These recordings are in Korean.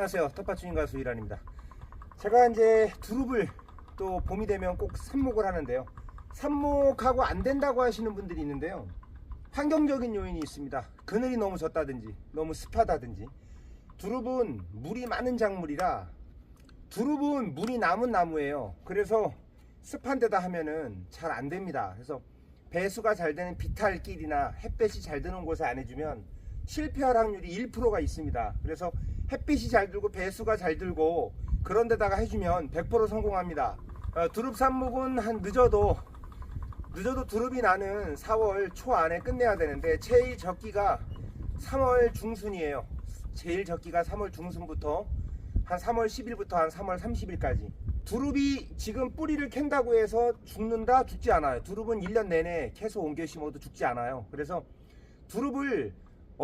안녕하세요. 텃밭 주인 가수 이란입니다. 제가 이제 두릅을 또 봄이 되면 꼭 삽목을 하는데요. 삽목하고 안 된다고 하시는 분들이 있는데요. 환경적인 요인이 있습니다. 그늘이 너무 졌다든지 너무 습하다든지 두릅은 물이 많은 작물이라 두릅은 물이 남은 나무예요. 그래서 습한 데다 하면은 잘 안 됩니다. 그래서 배수가 잘 되는 비탈길이나 햇볕이 잘 드는 곳에 안 해주면 실패할 확률이 1%가 있습니다. 그래서 햇빛이 잘 들고 배수가 잘 들고 그런 데다가 해주면 100% 성공합니다. 어, 두릅 삽목은 한 늦어도 늦어도 두릅이 나는 4월 초 안에 끝내야 되는데 제일 적기가 3월 중순이에요. 제일 적기가 3월 중순부터 한 3월 10일부터 한 3월 30일까지. 두릅이 지금 뿌리를 캔다고 해서 죽는다? 죽지 않아요. 두릅은 1년 내내 계속 옮겨 심어도 죽지 않아요. 그래서 두릅을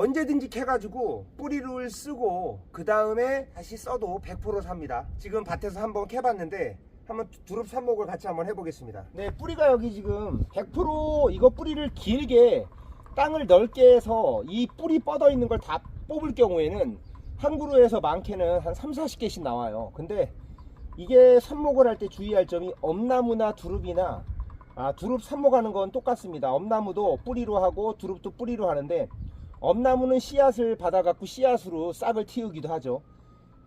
언제든지 캐가지고 뿌리를 쓰고 그 다음에 다시 써도 100% 삽니다. 지금 밭에서 한번 캐봤는데 한번 두릅 삽목을 같이 한번 해보겠습니다. 네, 뿌리가 여기 지금 100% 이거 뿌리를 길게 땅을 넓게 해서 이 뿌리 뻗어 있는 걸 다 뽑을 경우에는 한 그루에서 많게는 한 3, 40개씩 나와요. 근데 이게 삽목을 할 때 주의할 점이 엄나무나 두릅이나 아, 두릅 삽목하는 건 똑같습니다. 엄나무도 뿌리로 하고 두릅도 뿌리로 하는데 엄나무는 씨앗을 받아갖고 씨앗으로 싹을 틔우기도 하죠.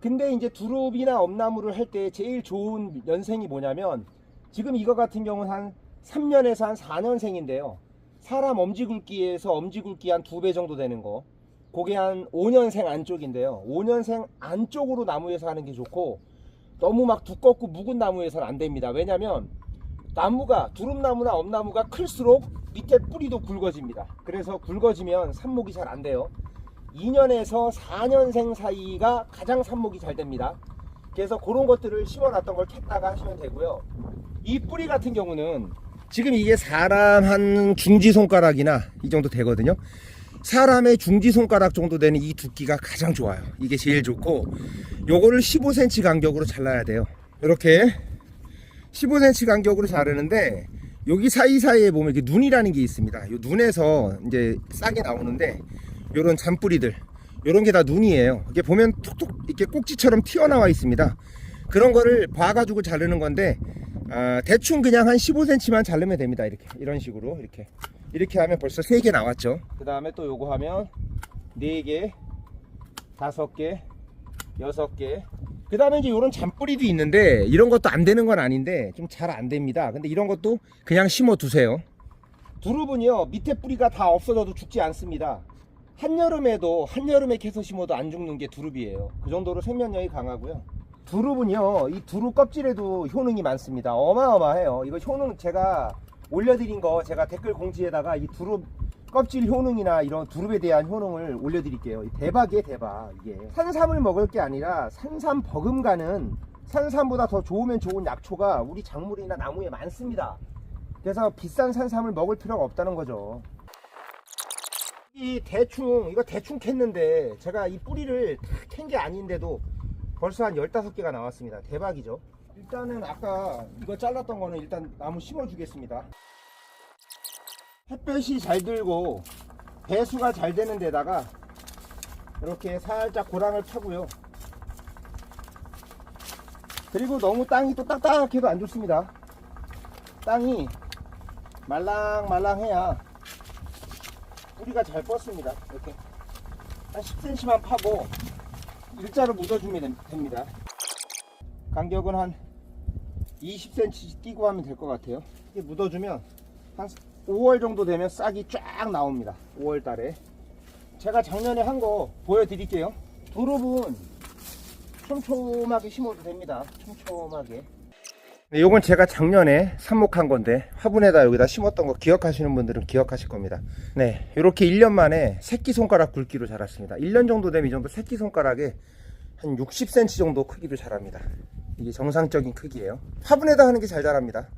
근데 이제 두릅이나 엄나무를 할 때 제일 좋은 연생이 뭐냐면 지금 이거 같은 경우는 한 3년에서 한 4년생인데요. 사람 엄지 굵기에서 엄지 굵기 한 두 배 정도 되는 거. 그게 한 5년생 안쪽인데요. 5년생 안쪽으로 나무에서 하는 게 좋고 너무 막 두껍고 묵은 나무에서는 안 됩니다. 왜냐면 나무가 두릅나무나 엄나무가 클수록 밑에 뿌리도 굵어집니다. 그래서 굵어지면 삽목이 잘 안 돼요. 2년에서 4년생 사이가 가장 삽목이 잘 됩니다. 그래서 그런 것들을 심어놨던 걸 캤다가 하시면 되고요. 이 뿌리 같은 경우는 지금 이게 사람 한 중지 손가락이나 이 정도 되거든요. 사람의 중지 손가락 정도 되는 이 두께가 가장 좋아요. 이게 제일 좋고 요거를 15cm 간격으로 잘라야 돼요. 이렇게 15cm 간격으로 자르는데 여기 사이사이에 보면 이렇게 눈이라는 게 있습니다. 이 눈에서 이제 싹이 나오는데 요런 잔뿌리들 요런 게 다 눈이에요. 이게 보면 툭툭 이렇게 꼭지처럼 튀어나와 있습니다. 그런 거를 봐가지고 자르는 건데 아, 대충 그냥 한 15cm만 자르면 됩니다. 이렇게 이런 식으로 이렇게 이렇게 하면 벌써 3개 나왔죠. 그 다음에 또 요거 하면 4개, 5개, 6개. 그 다음에 이제 요런 잔뿌리도 있는데 이런 것도 안 되는 건 아닌데 좀 잘 안 됩니다. 근데 이런 것도 그냥 심어 두세요. 두릅은요 밑에 뿌리가 다 없어져도 죽지 않습니다. 한여름에도 한여름에 캐서 심어도 안 죽는 게 두릅이에요. 그 정도로 생명력이 강하고요. 두릅은요 이 두릅 껍질에도 효능이 많습니다. 어마어마해요. 이거 효능 제가 올려드린 거 제가 댓글 공지에다가 이 두릅 껍질 효능이나 이런 두릅에 대한 효능을 올려드릴게요. 이 대박이에요 대박 이게 산삼을 먹을 게 아니라 산삼 버금가는 산삼보다 더 좋으면 좋은 약초가 우리 작물이나 나무에 많습니다. 그래서 비싼 산삼을 먹을 필요가 없다는 거죠. 이 대충 이거 대충 캤는데 제가 이 뿌리를 다 캔 게 아닌데도 벌써 한 15개가 나왔습니다. 대박이죠. 일단은 아까 이거 잘랐던 거는 일단 나무 심어 주겠습니다. 햇볕이 잘 들고 배수가 잘 되는 데다가 이렇게 살짝 고랑을 파고요. 그리고 너무 땅이 또 딱딱해도 안 좋습니다. 땅이 말랑말랑해야 뿌리가 잘 뻗습니다. 이렇게 한 10cm만 파고 일자로 묻어주면 됩니다. 간격은 한 20cm 띄고 하면 될 것 같아요. 이게 묻어주면 한 5월 정도 되면 싹이 쫙 나옵니다. 5월 달에. 제가 작년에 한 거 보여드릴게요. 두릅은 촘촘하게 심어도 됩니다. 촘촘하게. 네, 요건 제가 작년에 삽목한 건데 화분에다 여기다 심었던 거 기억하시는 분들은 기억하실 겁니다. 네, 이렇게 1년 만에 새끼손가락 굵기로 자랐습니다. 1년 정도 되면 이 정도 새끼손가락에 한 60cm 정도 크기로 자랍니다. 이게 정상적인 크기예요. 화분에다 하는 게 잘 자랍니다.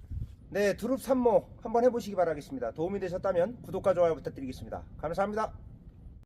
네, 두릅 삽목 한번 해보시기 바라겠습니다. 도움이 되셨다면 구독과 좋아요 부탁드리겠습니다. 감사합니다.